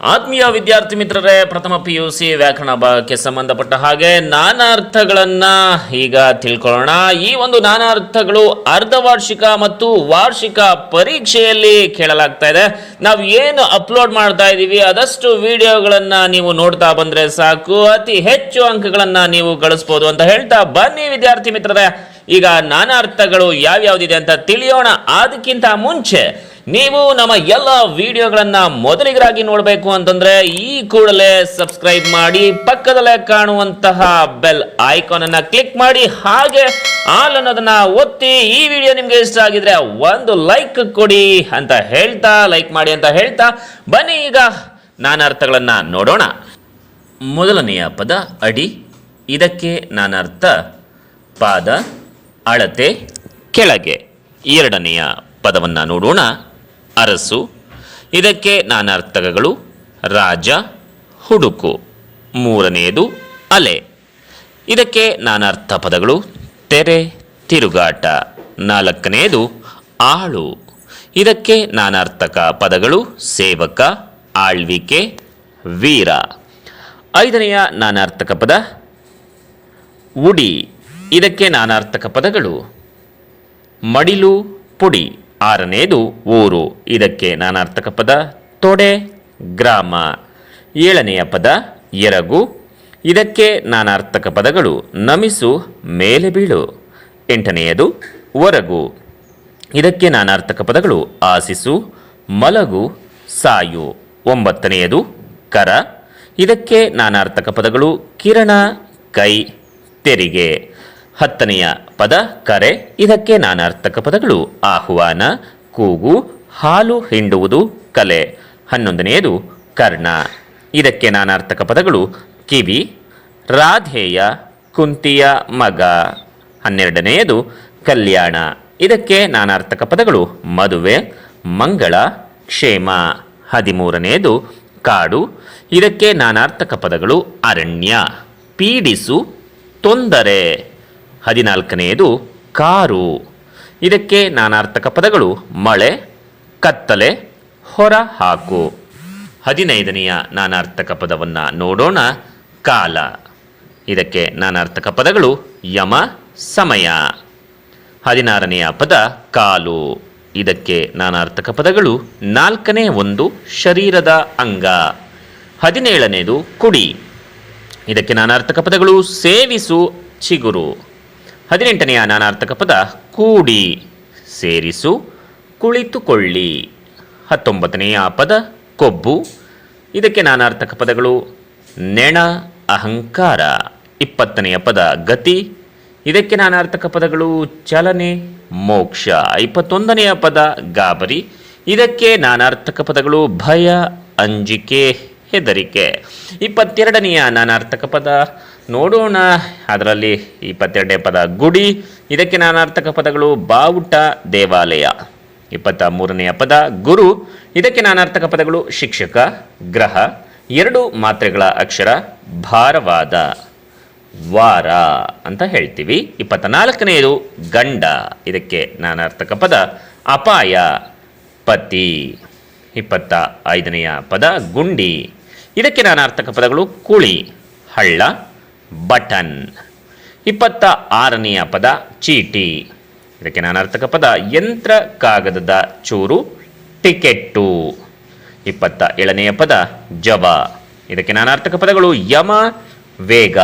ಆತ್ಮೀಯ ವಿದ್ಯಾರ್ಥಿ ಮಿತ್ರರೇ, ಪ್ರಥಮ ಪಿ ಯು ಸಿ ವ್ಯಾಕರಣ ಭಾಗಕ್ಕೆ ಸಂಬಂಧಪಟ್ಟ ಹಾಗೆ ನಾನಾ ಅರ್ಥಗಳನ್ನ ಈಗ ತಿಳ್ಕೊಳ್ಳೋಣ. ಈ ಒಂದು ನಾನಾ ಅರ್ಥಗಳು ಅರ್ಧವಾರ್ಷಿಕ ಮತ್ತು ವಾರ್ಷಿಕ ಪರೀಕ್ಷೆಯಲ್ಲಿ ಕೇಳಲಾಗ್ತಾ ಇದೆ. ನಾವು ಏನು ಅಪ್ಲೋಡ್ ಮಾಡ್ತಾ ಇದ್ದೀವಿ ಅದಷ್ಟು ವಿಡಿಯೋಗಳನ್ನ ನೀವು ನೋಡ್ತಾ ಬಂದ್ರೆ ಸಾಕು. ಅತಿ ಹೆಚ್ಚು ಅಂಕಗಳನ್ನ ನೀವು ಗಳಿಸ್ಬೋದು ಅಂತ ಹೇಳ್ತಾ ಬನ್ನಿ ವಿದ್ಯಾರ್ಥಿ ಮಿತ್ರರೇ. ಈಗ ನಾನಾ ಅರ್ಥಗಳು ಯಾವ್ಯಾವ್ದಿದೆ ಅಂತ ತಿಳಿಯೋಣ. ಅದಕ್ಕಿಂತ ಮುಂಚೆ ನೀವು ನಮ್ಮ ಎಲ್ಲ ವಿಡಿಯೋಗಳನ್ನ ಮೊದಲಿಗರಾಗಿ ನೋಡಬೇಕು ಅಂತಂದ್ರೆ ಈ ಕೂಡಲೇ ಸಬ್ಸ್ಕ್ರೈಬ್ ಮಾಡಿ ಪಕ್ಕದಲ್ಲೇ ಕಾಣುವಂತಹ ಬೆಲ್ ಐಕಾನ್ ಅನ್ನ ಕ್ಲಿಕ್ ಮಾಡಿ ಹಾಗೆ ಆಲ್ ಅನ್ನೋದನ್ನ ಒತ್ತಿ ಈ ವಿಡಿಯೋ ನಿಮ್ಗೆ ಇಷ್ಟ ಆಗಿದ್ರೆ ಒಂದು ಲೈಕ್ ಕೊಡಿ ಅಂತ ಹೇಳ್ತಾ, ಲೈಕ್ ಮಾಡಿ ಅಂತ ಹೇಳ್ತಾ, ಬನ್ನಿ ಈಗ ನಾನಾರ್ಥಗಳನ್ನ ನೋಡೋಣ. ಮೊದಲನೆಯ ಪದ ಅಡಿ, ಇದಕ್ಕೆ ನಾನಾರ್ಥ ಪಾದ, ಅಳತೆ, ಕೆಳಗೆ. ಎರಡನೆಯ ಪದವನ್ನು ನೋಡೋಣ. ಅರಸು, ಇದಕ್ಕೆ ನಾನಾರ್ಥಕಗಳು ರಾಜ, ಹುಡುಕು. ಮೂರನೆಯದು, ಅಲೆ. ಇದಕ್ಕೆ ನಾನಾರ್ಥ ಪದಗಳು ತೆರೆ, ತಿರುಗಾಟ. ನಾಲ್ಕನೆಯದು, ಆಳು. ಇದಕ್ಕೆ ನಾನಾರ್ಥಕ ಪದಗಳು. ಸೇವಕ, ಆಳ್ವಿಕೆ, ವೀರ. ಐದನೆಯ ನಾನಾರ್ಥಕ ಪದ, ಉಡಿ. ಇದಕ್ಕೆ ನಾನಾರ್ಥಕ ಪದಗಳು. ಮಡಿಲು, ಪುಡಿ. ಆರನೆಯದು ಊರು ಇದಕ್ಕೆ ನಾನಾರ್ಥಕ ಪದ ತೊಡೆ, ಗ್ರಾಮ. ಏಳನೆಯ ಪದ ಎರಗು. ಇದಕ್ಕೆ ನಾನಾರ್ಥಕ ಪದಗಳು ನಮಿಸು, ಮೇಲೆ ಬೀಳು. ಎಂಟನೆಯದು ಒರಗು. ಇದಕ್ಕೆ ನಾನಾರ್ಥಕ ಪದಗಳು ಆಸಿಸು, ಮಲಗು, ಸಾಯು. ಒಂಬತ್ತನೆಯದು ಕರ. ಇದಕ್ಕೆ ನಾನಾರ್ಥಕ ಪದಗಳು ಕಿರಣ, ಕೈ, ತೆರಿಗೆ. ಹತ್ತನೆಯ ಪದ, ಕರೆ. ಇದಕ್ಕೆ ನಾನಾರ್ಥಕ ಪದಗಳು. ಆಹ್ವಾನ, ಕೂಗು, ಹಾಲು ಹಿಂಡುವುದು, ಕಲೆ. ಹನ್ನೊಂದನೆಯದು, ಕರ್ಣ. ಇದಕ್ಕೆ ನಾನಾರ್ಥಕ ಪದಗಳು. ಕಿವಿ, ರಾಧೇಯ, ಕುಂತಿಯ ಮಗ. ಹನ್ನೆರಡನೆಯದು, ಕಲ್ಯಾಣ. ಇದಕ್ಕೆ ನಾನಾರ್ಥಕ ಪದಗಳು. ಮದುವೆ, ಮಂಗಳ, ಕ್ಷೇಮ. ಹದಿಮೂರನೆಯದು, ಕಾಡು. ಇದಕ್ಕೆ ನಾನಾರ್ಥಕ ಪದಗಳು. ಅರಣ್ಯ. ಪೀಡಿಸು, ತೊಂದರೆ. ಹದಿನಾಲ್ಕನೆಯದು ಕಾರು. ಇದಕ್ಕೆ ನಾನಾರ್ಥಕ ಪದಗಳು ಮಳೆ, ಕತ್ತಲೆ, ಹೊರ ಹಾಕು. ಹದಿನೈದನೆಯ ನಾನಾರ್ಥಕ ಪದವನ್ನು ನೋಡೋಣ ಕಾಲ. ಇದಕ್ಕೆ ನಾನಾರ್ಥಕ ಪದಗಳು ಯಮ, ಸಮಯ. ಹದಿನಾರನೆಯ ಪದ ಕಾಲು. ಇದಕ್ಕೆ ನಾನಾರ್ಥಕ ಪದಗಳು ನಾಲ್ಕನೇ ಒಂದು ಶರೀರದ ಅಂಗ. ಹದಿನೇಳನೇದು ಕುಡಿ. ಇದಕ್ಕೆ ನಾನಾರ್ಥಕ ಪದಗಳು ಸೇವಿಸು, ಚಿಗುರು. ಹದಿನೆಂಟನೆಯ ನಾನಾರ್ಥಕ ಪದ ಕೂಡಿ ಸೇರಿಸು, ಕುಳಿತುಕೊಳ್ಳಿ. ಹತ್ತೊಂಬತ್ತನೆಯ ಪದ ಕೊಬ್ಬು. ಇದಕ್ಕೆ ನಾನಾರ್ಥಕ ಪದಗಳು ನೆಣ, ಅಹಂಕಾರ. ಇಪ್ಪತ್ತನೆಯ ಪದ ಗತಿ. ಇದಕ್ಕೆ ನಾನಾರ್ಥಕ ಪದಗಳು ಚಲನೆ, ಮೋಕ್ಷ. ಇಪ್ಪತ್ತೊಂದನೆಯ ಪದ ಗಾಬರಿ. ಇದಕ್ಕೆ ನಾನಾರ್ಥಕ ಪದಗಳು ಭಯ, ಅಂಜಿಕೆ, ಹೆದರಿಕೆ. ಇಪ್ಪತ್ತೆರಡನೆಯ ನಾನಾರ್ಥಕ ಪದ ನೋಡೋಣ. ಅದರಲ್ಲಿ ಇಪ್ಪತ್ತೆರಡನೇ ಪದ, ಗುಡಿ. ಇದಕ್ಕೆ ನಾನಾರ್ಥಕ ಪದಗಳು ಬಾವುಟ, ದೇವಾಲಯ. ಇಪ್ಪತ್ತ ಮೂರನೆಯ ಪದ, ಗುರು. ಇದಕ್ಕೆ ನಾನಾರ್ಥಕ ಪದಗಳು ಶಿಕ್ಷಕ, ಗ್ರಹ. ಎರಡು ಮಾತ್ರೆಗಳ ಅಕ್ಷರ, ಭಾರವಾದ. ವಾರ ಅಂತ ಹೇಳ್ತೀವಿ. ಇಪ್ಪತ್ತ ನಾಲ್ಕನೆಯದು ಗಂಡ. ಇದಕ್ಕೆ ನಾನಾರ್ಥಕ ಪದ, ಅಪಾಯ. ಪತಿ. ಇಪ್ಪತ್ತ ಐದನೆಯ ಪದ, ಗುಂಡಿ. ಇದಕ್ಕೆ ನಾನಾರ್ಥಕ ಪದಗಳು, ಕುಳಿ. ಹಳ್ಳ. ಬಟನ್. ಇಪ್ಪತ್ತ ಆರನೆಯ ಪದ ಚೀಟಿ. ಇದಕ್ಕೆ ನಾನಾರ್ಥಕ ಪದ ಯಂತ್ರ ಕಾಗದದ ಚೂರು, ಟಿಕೆಟ್ಟು. ಇಪ್ಪತ್ತ ಏಳನೆಯ ಪದ ಜವ. ಇದಕ್ಕೆ ನಾನಾರ್ಥಕ ಪದಗಳು ಯಮ, ವೇಗ.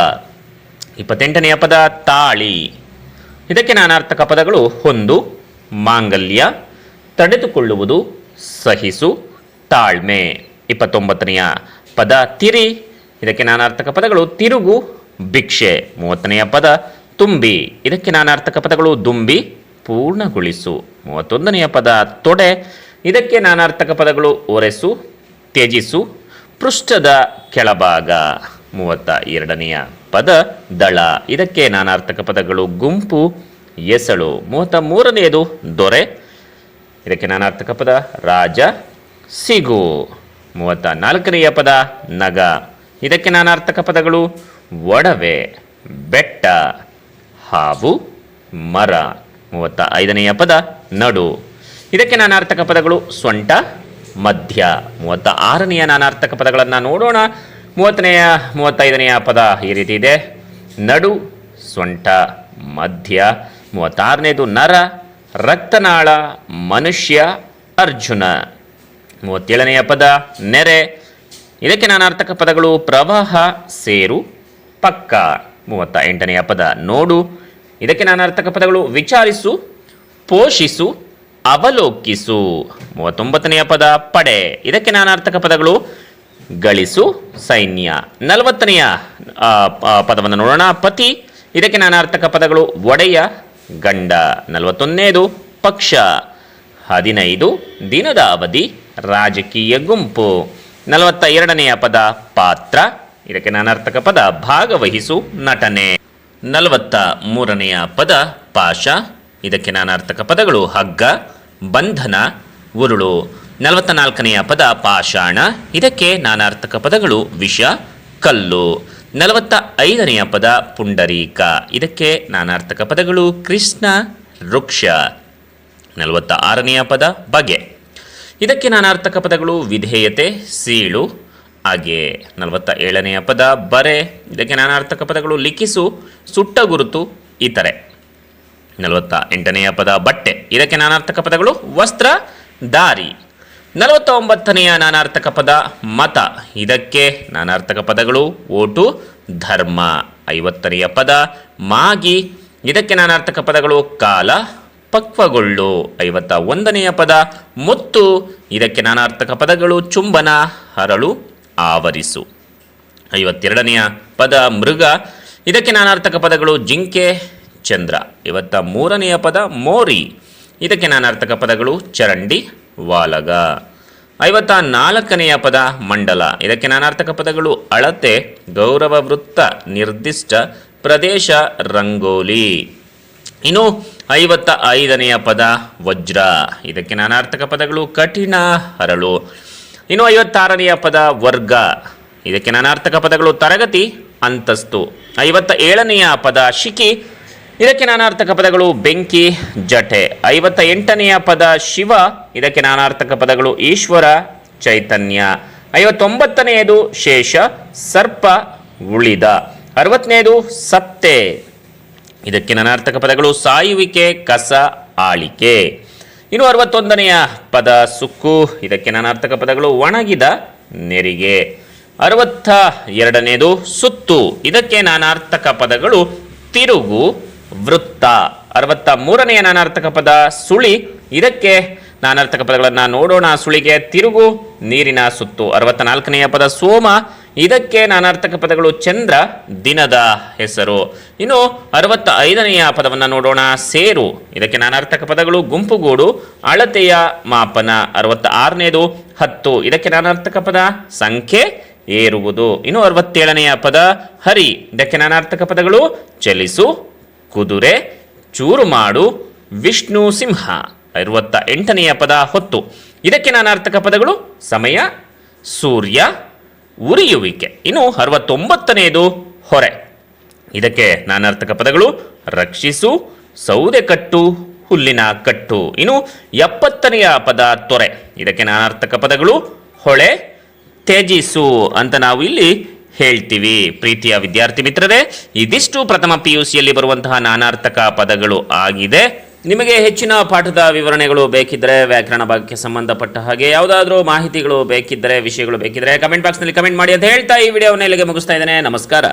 ಇಪ್ಪತ್ತೆಂಟನೆಯ ಪದ ತಾಳಿ. ಇದಕ್ಕೆ ನಾನಾರ್ಥಕ ಪದಗಳು ಹೊಂದು, ಮಾಂಗಲ್ಯ, ತಡೆದುಕೊಳ್ಳುವುದು, ಸಹಿಸು, ತಾಳ್ಮೆ. ಇಪ್ಪತ್ತೊಂಬತ್ತನೆಯ ಪದ ತಿರಿ. ಇದಕ್ಕೆ ನಾನಾರ್ಥಕ ಪದಗಳು ತಿರುಗು ಭಿಕ್ಷೆ ಮೂವತ್ತನೆಯ ಪದ, ತುಂಬಿ. ಇದಕ್ಕೆ ನಾನಾರ್ಥಕ ಪದಗಳು ದುಂಬಿ, ಪೂರ್ಣಗೊಳಿಸು. ಮೂವತ್ತೊಂದನೆಯ ಪದ, ತೊಡೆ. ಇದಕ್ಕೆ ನಾನಾರ್ಥಕ ಪದಗಳು ಒರೆಸು, ತ್ಯಜಿಸು. ಪೃಷ್ಠದ ಕೆಳಭಾಗ, ಮೂವತ್ತ ಎರಡನೆಯ ಪದ, ದಳ. ಇದಕ್ಕೆ ನಾನಾರ್ಥಕ ಪದಗಳು ಗುಂಪು, ಎಸಳು. ಮೂವತ್ತ ಮೂರನೆಯದು, ದೊರೆ. ಇದಕ್ಕೆ ನಾನಾರ್ಥಕ ಪದ, ರಾಜ. ಸಿಗು. ಮೂವತ್ತ ನಾಲ್ಕನೆಯ ಪದ, ನಗ. ಇದಕ್ಕೆ ನಾನಾರ್ಥಕ ಪದಗಳು ಒಡವೆ, ಬೆಟ್ಟ ಹಾವು ಮರ. ಮೂವತ್ತ ಐದನೆಯ ಪದ, ನಡು. ಇದಕ್ಕೆ ನಾನಾರ್ಥಕ ಪದಗಳು ಸೊಂಟ, ಮಧ್ಯ. ಮೂವತ್ತ ಆರನೆಯ ನಾನಾರ್ಥಕ ಪದಗಳನ್ನು ನೋಡೋಣ. ಮೂವತ್ತನೆಯ, ಮೂವತ್ತೈದನೆಯ ಪದ ಈ ರೀತಿ ಇದೆ. ನಡು, ಸೊಂಟ, ಮಧ್ಯ. ಮೂವತ್ತಾರನೇದು ನರ, ರಕ್ತನಾಳ, ಮನುಷ್ಯ, ಅರ್ಜುನ. ಮೂವತ್ತೇಳನೆಯ ಪದ, ನೆರೆ. ಇದಕ್ಕೆ ನಾನಾರ್ಥಕ ಪದಗಳು ಪ್ರವಾಹ, ಸೇರು ಪಕ್ಕ ಮೂವತ್ತ ಎಂಟನೆಯ ಪದ ನೋಡು. ಇದಕ್ಕೆ ನಾನು ಅರ್ಥಕ ಪದಗಳು ವಿಚಾರಿಸು, ಪೋಷಿಸು, ಅವಲೋಕಿಸು. ಮೂವತ್ತೊಂಬತ್ತನೆಯ ಪದ ಪಡೆ. ಇದಕ್ಕೆ ನಾನು ಅರ್ಥಕ ಪದಗಳು ಗಳಿಸು, ಸೈನ್ಯ. ನಲವತ್ತನೆಯ ಪದವನ್ನು ನೋಡೋಣ. ಪತಿ. ಇದಕ್ಕೆ ನಾನಾರ್ಥಕ ಪದಗಳು ಒಡೆಯ, ಗಂಡ. ನಲವತ್ತೊಂದನೇದು ಪಕ್ಷ. ಹದಿನೈದು, ದಿನದ ಅವಧಿ, ರಾಜಕೀಯ ಗುಂಪು. ನಲವತ್ತ ಎರಡನೆಯ ಪದ ಪಾತ್ರ. ಇದಕ್ಕೆ ನಾನಾರ್ಥಕ ಪದ ಭಾಗವಹಿಸು ನಟನೆ. ನಲವತ್ತ ಮೂರನೆಯ ಪದ ಪಾಶ ಇದಕ್ಕೆ ನಾನಾರ್ಥಕ ಪದಗಳು ಹಗ್ಗ, ಬಂಧನ, ಉರುಳು. ನಲವತ್ತ ನಾಲ್ಕನೆಯ ಪದ ಪಾಷಾಣ. ಇದಕ್ಕೆ ನಾನಾರ್ಥಕ ಪದಗಳು ವಿಷ, ಕಲ್ಲು. ನಲವತ್ತ ಐದನೆಯ ಪದ ಪುಂಡರೀಕ. ಇದಕ್ಕೆ ನಾನಾರ್ಥಕ ಪದಗಳು ಕೃಷ್ಣ, ವೃಕ್ಷ. ನಲವತ್ತ ಆರನೆಯ ಪದ ಬಗೆ. ಇದಕ್ಕೆ ನಾನಾರ್ಥಕ ಪದಗಳು ವಿಧೇಯತೆ, ಸೀಳು. ಹಾಗೆ ನಲವತ್ತ ಏಳನೆಯ ಪದ, ಬರೆ. ಇದಕ್ಕೆ ನಾನಾರ್ಥಕ ಪದಗಳು ಲಿಖಿಸು, ಸುಟ್ಟ ಗುರುತು, ಇತರೆ. ನಲವತ್ತ ಎಂಟನೆಯ ಪದ, ಬಟ್ಟೆ. ಇದಕ್ಕೆ ನಾನಾರ್ಥಕ ಪದಗಳು ವಸ್ತ್ರ, ದಾರಿ. ನಲವತ್ತ ಒಂಬತ್ತನೆಯ ನಾನಾರ್ಥಕ ಪದ, ಮತ. ಇದಕ್ಕೆ ನಾನಾರ್ಥಕ ಪದಗಳು ಓಟು, ಧರ್ಮ. ಐವತ್ತನೆಯ ಪದ, ಮಾಗಿ. ಇದಕ್ಕೆ ನಾನಾರ್ಥಕ ಪದಗಳು ಕಾಲ, ಪಕ್ವಗೊಳ್ಳು. ಐವತ್ತ ಒಂದನೆಯ ಪದ, ಮುತ್ತು. ಇದಕ್ಕೆ ನಾನಾರ್ಥಕ ಪದಗಳು ಚುಂಬನ, ಹರಳು ಆವರಿಸು. ಐವತ್ತೆರಡನೆಯ ಪದ ಮೃಗ. ಇದಕ್ಕೆ ನಾನಾರ್ಥಕ ಪದಗಳು ಜಿಂಕೆ, ಚಂದ್ರ. ಇವತ್ತ ಮೂರನೆಯ ಪದ ಮೋರಿ. ಇದಕ್ಕೆ ನಾನಾರ್ಥಕ ಪದಗಳು ಚರಂಡಿ, ವಾಲಗ. ಐವತ್ತ ನಾಲ್ಕನೆಯ ಪದ ಮಂಡಲ. ಇದಕ್ಕೆ ನಾನಾರ್ಥಕ ಪದಗಳು ಅಳತೆ, ಗೌರವ ವೃತ್ತ, ನಿರ್ದಿಷ್ಟ ಪ್ರದೇಶ, ರಂಗೋಲಿ. ಇನ್ನು ಐವತ್ತ ಐದನೆಯ ಪದ ವಜ್ರ. ಇದಕ್ಕೆ ನಾನಾರ್ಥಕ ಪದಗಳು ಕಠಿಣ, ಹರಳು. ಇನ್ನು ಐವತ್ತಾರನೆಯ ಪದ ವರ್ಗ. ಇದಕ್ಕೆ ನಾನಾರ್ಥಕ ಪದಗಳು ತರಗತಿ, ಅಂತಸ್ತು. ಐವತ್ತ ಏಳನೆಯ ಪದ ಶಿಖಿ, ಇದಕ್ಕೆ ನಾನಾರ್ಥಕ ಪದಗಳು ಬೆಂಕಿ ಜಟೆ ಐವತ್ತ ಎಂಟನೆಯ ಪದ ಶಿವ, ಇದಕ್ಕೆ ನಾನಾರ್ಥಕ ಪದಗಳು ಈಶ್ವರ, ಚೈತನ್ಯ. ಐವತ್ತೊಂಬತ್ತನೆಯದು ಶೇಷ, ಸರ್ಪ, ಉಳಿದ. ಅರವತ್ತನೆಯದು ಸತ್ತೆ. ಇದಕ್ಕೆ ನಾನಾರ್ಥಕ ಪದಗಳು ಸಾಯುವಿಕೆ, ಕಸ, ಆಳಿಕೆ. ಇನ್ನು ಅರವತ್ತೊಂದನೆಯ ಪದ ಸುಕ್ಕು. ಇದಕ್ಕೆ ನಾನಾರ್ಥಕ ಪದಗಳು ಒಣಗಿದ ನೆರಿಗೆ. ಅರವತ್ತ ಎರಡನೇದು ಸುತ್ತು. ಇದಕ್ಕೆ ನಾನಾರ್ಥಕ ಪದಗಳು ತಿರುಗು, ವೃತ್ತ. ಅರವತ್ತ ಮೂರನೆಯ ನಾನಾರ್ಥಕ ಪದ ಸುಳಿ. ಇದಕ್ಕೆ ನಾನಾರ್ಥಕ ಪದಗಳನ್ನು ನೋಡೋಣ. ಸುಳಿಗೆ ತಿರುಗು, ನೀರಿನ ಸುತ್ತು. ಅರವತ್ತ ನಾಲ್ಕನೆಯ ಪದ ಸೋಮ. ಇದಕ್ಕೆ ನಾನಾರ್ಥಕ ಪದಗಳು ಚಂದ್ರ, ದಿನದ ಹೆಸರು. ಇನ್ನು ಅರವತ್ತ ಐದನೆಯ ಪದವನ್ನು ನೋಡೋಣ, ಸೇರು. ಇದಕ್ಕೆ ನಾನಾರ್ಥಕ ಪದಗಳು ಗುಂಪುಗೂಡು, ಅಳತೆಯ ಮಾಪನ. ಅರವತ್ತ ಆರನೇದು ಹತ್ತು. ಇದಕ್ಕೆ ನಾನಾರ್ಥಕ ಪದ ಸಂಖ್ಯೆ ಏರುವುದು. ಇನ್ನು ಅರವತ್ತೇಳನೆಯ ಪದ ಹರಿ. ಇದಕ್ಕೆ ನಾನಾರ್ಥಕ ಪದಗಳು ಚಲಿಸು, ಕುದುರೆ ಚೂರು ಮಾಡು ವಿಷ್ಣು ಸಿಂಹ. ಅರವತ್ತ ಎಂಟನೆಯ ಪದ ಹೊತ್ತು. ಇದಕ್ಕೆ ನಾನಾರ್ಥಕ ಪದಗಳು ಸಮಯ, ಸೂರ್ಯ ಉರಿಯುವಿಕೆ. ಇನ್ನು ಅರವತ್ತೊಂಬತ್ತನೆಯದು ಹೊರೆ. ಇದಕ್ಕೆ ನಾನಾರ್ಥಕ ಪದಗಳು ರಕ್ಷಿಸು ಸೌದೆ ಕಟ್ಟು ಹುಲ್ಲಿನ ಕಟ್ಟು. ಇನ್ನು ಎಪ್ಪತ್ತನೆಯ ಪದ ತೊರೆ. ಇದಕ್ಕೆ ನಾನಾರ್ಥಕ ಪದಗಳು ಹೊಳೆ ತೇಜಿಸು ಅಂತ ನಾವು ಇಲ್ಲಿ ಹೇಳ್ತೀವಿ. ಪ್ರೀತಿಯ ವಿದ್ಯಾರ್ಥಿ ಮಿತ್ರರೇ, ಇದಿಷ್ಟು ಪ್ರಥಮ ಪಿ ಯು ಸಿಯಲ್ಲಿ ಬರುವಂತಹ ನಾನಾರ್ಥಕ ಪದಗಳು ಆಗಿದೆ. ನಿಮಗೆ ಹೆಚ್ಚಿನ ಪಾಠದ ವಿವರಣೆಗಳು ಬೇಕಿದ್ದರೆ ವ್ಯಾಕರಣ ಭಾಗಕ್ಕೆ ಸಂಬಂಧಪಟ್ಟ ಹಾಗೆ ಯಾವುದಾದ್ರೂ ಮಾಹಿತಿಗಳು ಬೇಕಿದ್ದರೆ ವಿಷಯಗಳು ಬೇಕಿದ್ದರೆ ಕಮೆಂಟ್ ಬಾಕ್ಸ್ನಲ್ಲಿ ಕಮೆಂಟ್ ಮಾಡಿ ಅಂತ ಹೇಳ್ತಾ ಈ ವಿಡಿಯೋವನ್ನು ಇಲ್ಲಿಗೆ ಮುಗಿಸ್ತಾ ಇದ್ದೇನೆ. ನಮಸ್ಕಾರ.